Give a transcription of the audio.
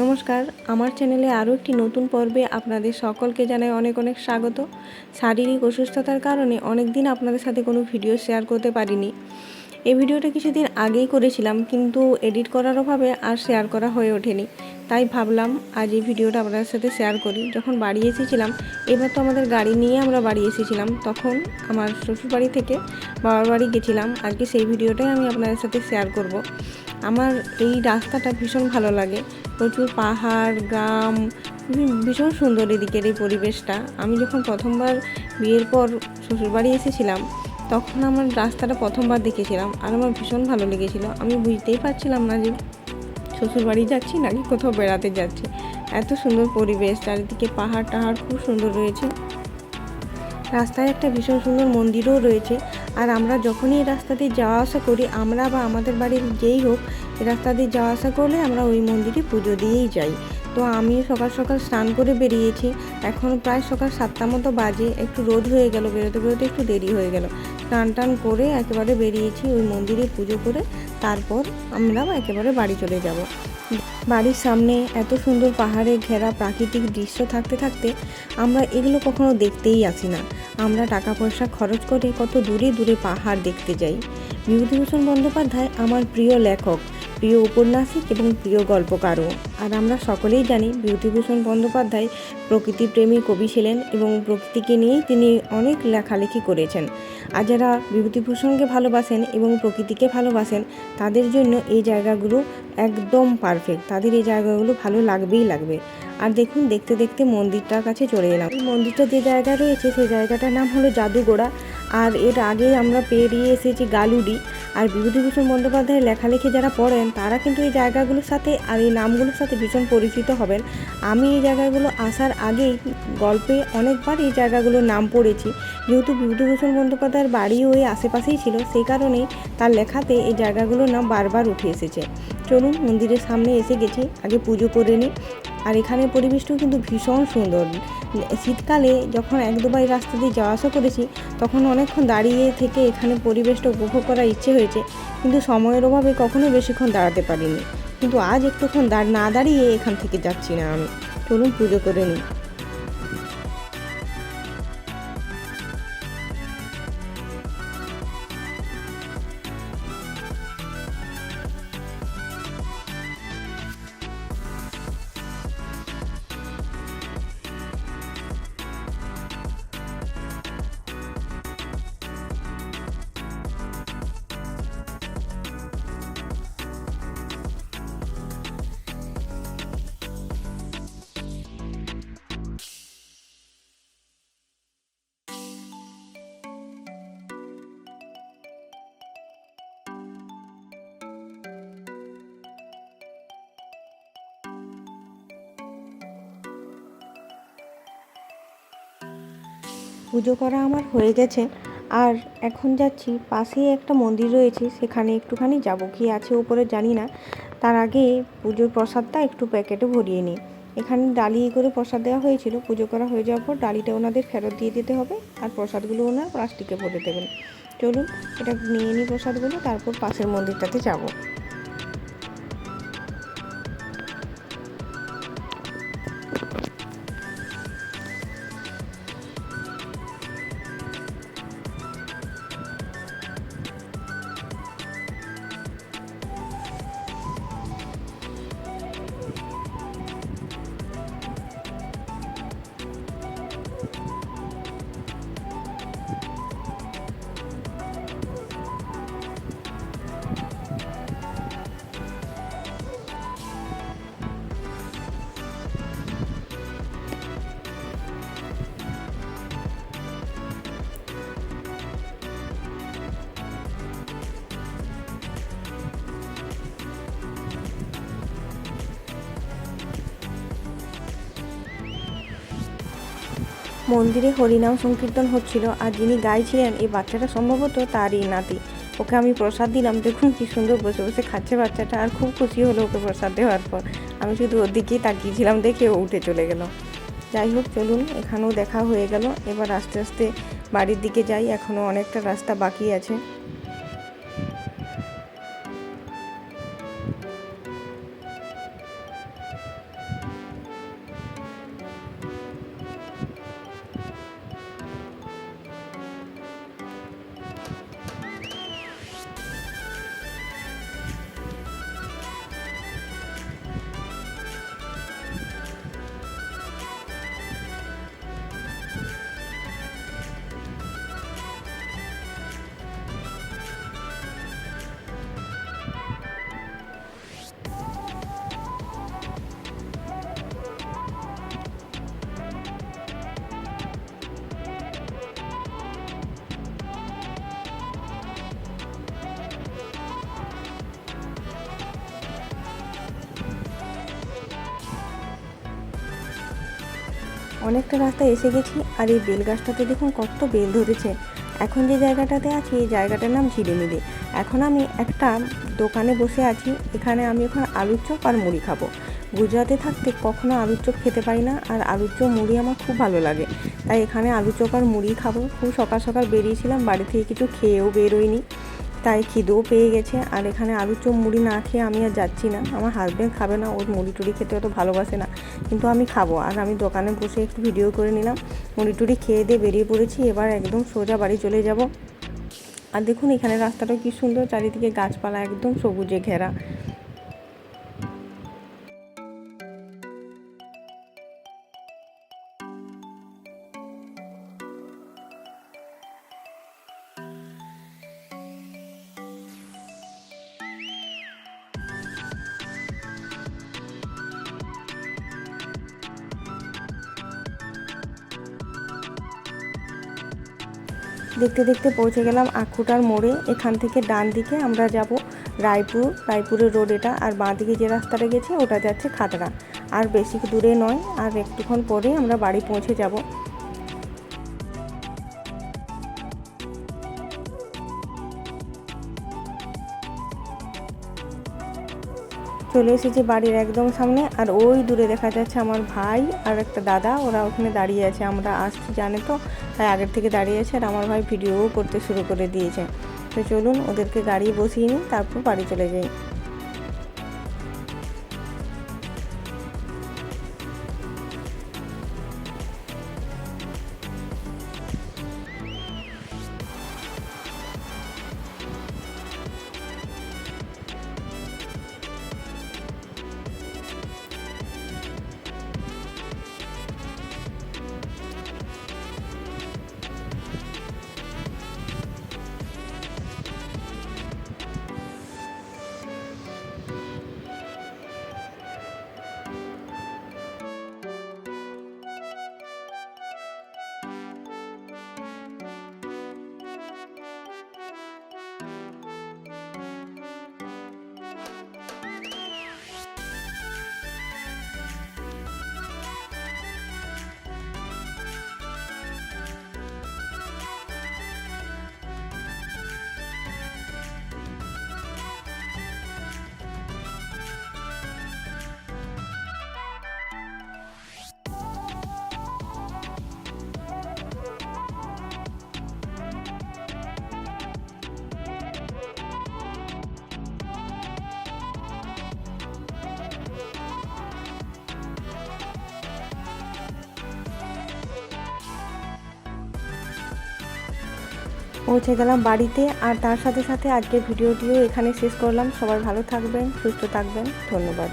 নমস্কার, আমার চ্যানেলে আরও একটি নতুন পর্বে আপনাদের সকলকে জানাই অনেক অনেক স্বাগত। শারীরিক অসুস্থতার কারণে অনেক দিন আপনাদের সাথে কোনো ভিডিও শেয়ার করতে পারিনি। এই ভিডিওটা কিছুদিন আগেই করেছিলাম, কিন্তু এডিট করার অভাবে আর শেয়ার করা হয়ে ওঠেনি। তাই ভাবলাম, আজ এই ভিডিওটা আপনাদের সাথে শেয়ার করি। যখন বাড়ি এসেছিলাম, এবার তো আমাদের গাড়ি নিয়ে আমরা বাড়ি এসেছিলাম। তখন আমার শ্বশুরবাড়ি থেকে বাবার বাড়ি গেছিলাম। আজকে সেই ভিডিওটাই আমি আপনাদের সাথে শেয়ার করব। আমার এই রাস্তাটা ভীষণ ভালো লাগে। প্রচুর পাহাড়, গ্রাম ভীষণ সুন্দর এদিকের এই পরিবেশটা। আমি যখন প্রথমবার বিয়ের পর শ্বশুরবাড়ি এসেছিলাম, তখন আমার রাস্তাটা প্রথমবার দেখেছিলাম আর আমার ভীষণ ভালো লেগেছিল। আমি বুঝতেই পারছিলাম না যে শ্বশুরবাড়ি যাচ্ছি নাকি কোথাও বেড়াতে যাচ্ছি। এত সুন্দর পরিবেশ, চারিদিকে পাহাড় টাহাড় খুব সুন্দর রয়েছে। রাস্তায় একটা ভীষণ সুন্দর মন্দিরও রয়েছে। আর আমরা যখনই এই রাস্তা দিয়ে যাওয়া আসা করি, আমরা বা আমাদের বাড়ির যেই হোক, এই রাস্তা দিয়ে যাওয়া আসা করলে আমরা ওই মন্দিরে পুজো দিয়েই যাই। তো আমি সকাল সকাল স্নান করে বেরিয়েছি। এখন প্রায় সকাল সাতটা মতো বাজে, একটু রোদ হয়ে গেল, বেরোতে বেরোতে একটু দেরি হয়ে গেল। স্নান টান করে একেবারে বেরিয়েছি ওই মন্দিরে পুজো করে, তারপর আমরা একেবারে বাড়ি চলে যাব। বাড়ির সামনে এত সুন্দর পাহাড়ে ঘেরা প্রাকৃতিক দৃশ্য থাকতে থাকতে আমরা এগুলো কখনো দেখতেই আসি না। আমরা টাকা পয়সা খরচ করে কত দূরে দূরে পাহাড় দেখতে যাই। বিভূতিভূষণ বন্দ্যোপাধ্যায় আমার প্রিয় লেখক, প্রিয় উপন্যাসিক এবং প্রিয় গল্পকারও। আর আমরা সকলেই জানি বিভূতিভূষণ বন্দ্যোপাধ্যায় প্রকৃতিপ্রেমী কবি ছিলেন এবং প্রকৃতিকে নিয়েই তিনি অনেক লেখালেখি করেছেন। আর যারা বিভূতিভূষণকে ভালোবাসেন এবং প্রকৃতিকে ভালোবাসেন, তাদের জন্য এই জায়গাগুলো একদম পারফেক্ট তাদের এই জায়গাগুলো ভালো লাগবেই লাগবে। আর দেখুন, দেখতে দেখতে মন্দিরটার কাছে চলে এলাম। এই মন্দিরটা যে জায়গা রয়েছে, সেই জায়গাটার নাম হলো জাদুগোড়া আর এর আগে আমরা পেরিয়ে এসেছি গালুডি। আর বিভূতিভূষণ বন্দ্যোপাধ্যায়ের লেখালেখি যারা পড়েন, তারা কিন্তু এই জায়গাগুলোর সাথে আর এই নামগুলোর সাথে ভীষণ পরিচিত হবেন। আমি এই জায়গাগুলো আসার আগেই গল্পে অনেকবার এই জায়গাগুলোর নাম পড়েছি। যেহেতু বিভূতিভূষণ বন্দ্যোপাধ্যায়ের বাড়িও ওই আশেপাশেই ছিল, সেই কারণেই তার লেখাতে এই জায়গাগুলোর নাম বারবার উঠে এসেছে। চলুন, মন্দিরের সামনে এসে গেছি। আগে পুজো করে নিই। আর এখানের পরিবেশটাও কিন্তু ভীষণ সুন্দর। শীতকালে যখন এক দুবার রাস্তা দিয়ে যাওয়া আসা করেছি, তখন অনেকক্ষণ দাঁড়িয়ে থেকে এখানে পরিবেশটা উপভোগ করার ইচ্ছে হয়েছে, কিন্তু সময়ের অভাবে কখনোই বেশিক্ষণ দাঁড়াতে পারিনি। কিন্তু আজ একটুক্ষণ না দাঁড়িয়ে এখান থেকে যাচ্ছি না আমি। চলুন পুজো করে নিই। পুজো করা আমার হয়ে গেছে। আর এখন যাচ্ছি, পাশেই একটা মন্দির রয়েছে, সেখানে একটুখানি যাব, কি আছে উপরে জানি না। তার আগে পুজোর প্রসাদটা একটু প্যাকেটে ভরিয়ে নিই। এখানে ডালি করে প্রসাদ দেওয়া হয়েছিল, পুজো করা হয়ে যাওয়ার পর ডালিটা ওনাদের ফেরত দিয়ে দিতে হবে, আর প্রসাদগুলো ওনার প্লাস্টিকে ভরে দেবেন। চলুন, এটা নিয়ে নিই প্রসাদগুলো, তারপর পাশের মন্দিরটাতে যাব। মন্দিরে হরিনাম সংকীর্তন হচ্ছিল আর যিনি গাইছিলেন এই বাচ্চাটা সম্ভবত তারই নাতি। ওকে আমি প্রসাদ দিলাম। দেখুন কি সুন্দর বসে বসে খাচ্ছে বাচ্চাটা আর খুব খুশি হলো ওকে প্রসাদ দেওয়ার পর। আমি শুধু ওর দিকেই তাকিয়েছিলাম দেখে ও উঠে চলে গেল। যাই হোক, চলুন, এখানেও দেখা হয়ে গেল। এবার আস্তে আস্তে বাড়ির দিকে যাই। এখনও অনেকটা রাস্তা বাকি আছে। অনেকটা রাস্তা এসে গেছি আর এই বেল গাছটাতে দেখুন কত বেল ধরেছে। এখন যে জায়গাটাতে আছি, এই জায়গাটার নাম ঝিলিমিলি এখন আমি একটা দোকানে বসে আছি, এখানে আমি এখন আলুর চপ আর মুড়ি খাব। গুজরাটে থাকতে কখনো আলুর চপ খেতে পারি না আর আলুর চপ, মুড়ি আমার খুব ভালো লাগে। তাই এখানে আলু চপ আর মুড়ি খাব। খুব সকাল সকাল বেরিয়েছিলাম, বাড়ি থেকে কিছু খেয়েও বেরোয়নি তাই খিদেও পেয়ে গেছে। আর এখানে আলুর চপ মুড়ি না খেয়ে আমি আর যাচ্ছি না। আমার হাজব্যান্ড খাবে না, ওর মুড়ি টুড়ি খেতে অত ভালোবাসে না। কিন্তু আমি খাব। আর আমি দোকানে বসে একটু ভিডিও করে নিলাম। মুড়ি টুড়ি খেয়ে দিয়ে বেরিয়ে পড়েছি। এবার একদম সোজা বাড়ি চলে যাব। আর দেখুন, এখানে রাস্তাটা কি সুন্দর। চারিদিকে গাছপালা একদম সবুজে ঘেরা। দেখতে দেখতে পৌঁছে গেলাম আখুটার মোড়ে। এখান থেকে ডান দিকে আমরা যাব রায়পুর। রায়পুরের রোড এটা। আর বাঁ দিকে যে রাস্তাটা গেছে, ওটা যাচ্ছে খাতড়া। আর বেশি দূরে নয়। আর একটুক্ষণ পরে আমরা বাড়ি পৌঁছে যাব। চলে এসেছি বাড়ির একদম সামনে, আর ওই দূরে দেখা যাচ্ছে আমার ভাই আর একটা দাদা, ওরা ওখানে দাঁড়িয়ে আছে, আমরা আসছি জানে তো, তাই আগের থেকে দাঁড়িয়ে আছে, আর আমার ভাই ভিডিও করতে শুরু করে দিয়েছে। তো চলুন ওদেরকে গাড়ি বসিয়ে নিই, তারপর বাড়ি চলে যাই। পৌঁছে গেলাম বাড়িতে আর তার সাথে সাথে আজকের ভিডিওটিও এখানে শেষ করলাম। সবাই ভালো থাকবেন, সুস্থ থাকবেন। ধন্যবাদ।